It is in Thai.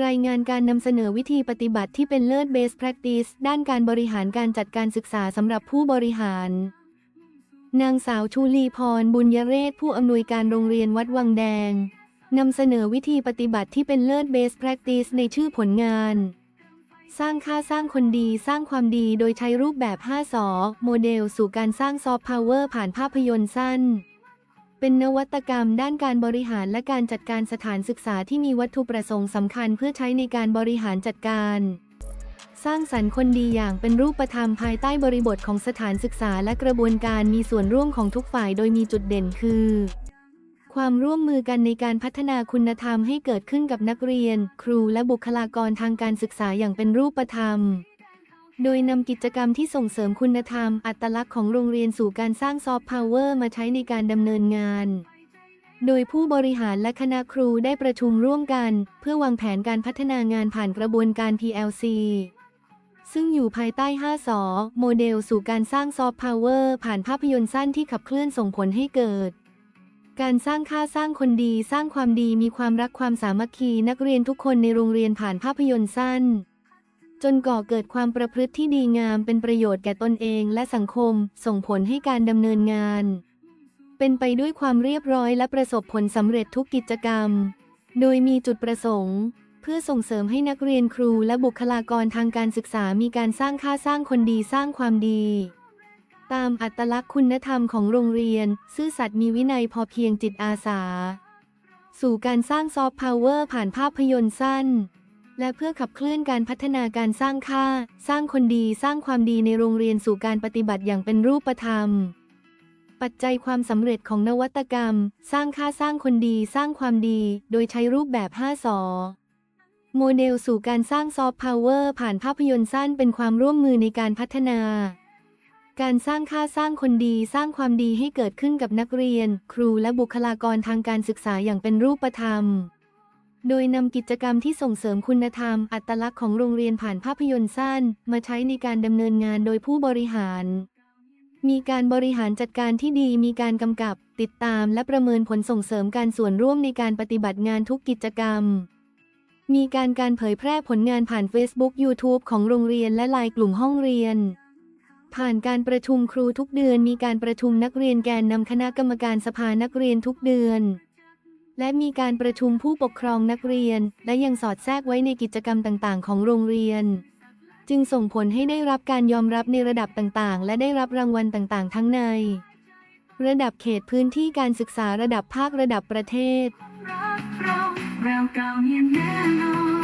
รายงานการนำเสนอวิธีปฏิบัติที่เป็นเลิศ Best Practice ด้านการบริหารการจัดการศึกษาสำหรับผู้บริหาร นางสาวชูลีพร บุญยเรศผู้อำนวยการโรงเรียนวัดวังแดงนำเสนอวิธีปฏิบัติที่เป็นเลิศ Best Practice ในชื่อผลงาน สร้างค่าสร้างคนดีสร้างความดีโดยใช้รูปแบบ 5สอโมเดล สู่การสร้างซอฟต์พาวเวอร์ผ่านภาพยนตร์สั้น เป็นนวัตกรรมด้านการบริหารและการจัดการสถานศึกษาที่มีวัตถุประสงค์สำคัญเพื่อใช้ในการบริหารจัดการ สร้างสรรค์คนดีอย่างเป็นรูปธรรมภายใต้บริบทของสถานศึกษาและกระบวนการมีส่วนร่วมของทุกฝ่ายโดยมีจุดเด่นคือ ความร่วมมือกันในการพัฒนาคุณธรรมให้เกิดขึ้นกับนักเรียน ครูและบุคลากรทางการศึกษาอย่างเป็นรูปธรรม โดยนำกิจกรรมที่ส่งเสริมคุณธรรม อัตลักษณ์ของโรงเรียนสู่การสร้างซอฟต์พาวเวอร์มาใช้ในการดำเนินงาน โดยผู้บริหารและคณะครูได้ประชุมร่วมกัน เพื่อวางแผนการพัฒนางานผ่านกระบวนการ PLC ซึ่งอยู่ภายใต้ 5 สอ โมเดลสู่การสร้างซอฟต์พาวเวอร์ผ่านภาพยนตร์สั้นที่ขับเคลื่อนส่งผลให้เกิด การสร้างค่าสร้างคนดี สร้างความดีมีความรักความสามัคคีนักเรียนทุกคนในโรงเรียนผ่านภาพยนตร์สั้น จนก่อเกิดความประพฤติที่ดีงามเป็นประโยชน์แก่ตนเองและสังคม ส่งผลให้การดำเนินงาน เป็นไปด้วยความเรียบร้อยและประสบผลสำเร็จทุกกิจกรรม โดยมีจุดประสงค์ เพื่อส่งเสริมให้นักเรียนครูและบุคลากรทางการศึกษามีการสร้างค่าสร้างคนดีสร้างความดี ตามอัตลักษณ์คุณธรรมของโรงเรียน ซื่อสัตย์มีวินัยพอเพียงจิตอาสา สู่การสร้างซอฟต์พาวเวอร์ผ่านภาพยนตร์สั้น และเพื่อขับเคลื่อนการพัฒนาการสร้างค่า สร้างคนดี สร้างความดีในโรงเรียนสู่การปฏิบัติอย่างเป็นรูปธรรม ปัจจัยความสำเร็จของนวัตกรรม สร้างค่าสร้างคนดี สร้างความดี โดยใช้รูปแบบ 5สอโมเดลสู่การสร้างซอฟต์พาวเวอร์ผ่านภาพยนตร์สั้นเป็นความร่วมมือในการพัฒนา การสร้างค่าสร้างคนดี สร้างความดีให้เกิดขึ้นกับนักเรียน ครูและบุคลากรทางการศึกษาอย่างเป็นรูปธรรม โดยนำกิจกรรมที่ส่งเสริมคุณธรรม อัตลักษณ์ของโรงเรียนผ่านภาพยนตร์สั้น มาใช้ในการดำเนินงานโดยผู้บริหาร มีการบริหารจัดการที่ดี มีการกำกับ ติดตามและประเมินผลส่งเสริมการส่วนร่วมในการปฏิบัติงานทุกกิจกรรม มีการการเผยแพร่ผลงานผ่าน Facebook YouTube ของโรงเรียนและไลน์กลุ่มห้องเรียนผ่านการประชุมครูทุกเดือน มีการประชุมนักเรียนแกนนำคณะกรรมการสภานักเรียนทุกเดือน และมีการประชุมผู้ปกครองนักเรียน และยังสอดแทรกไว้ในกิจกรรมต่าง ๆ ของโรงเรียน จึงส่งผลให้ได้รับการยอมรับในระดับต่าง ๆ และได้รับรางวัลต่าง ๆ ทั้งใน ระดับเขตพื้นที่การศึกษาระดับภาคระดับประเทศ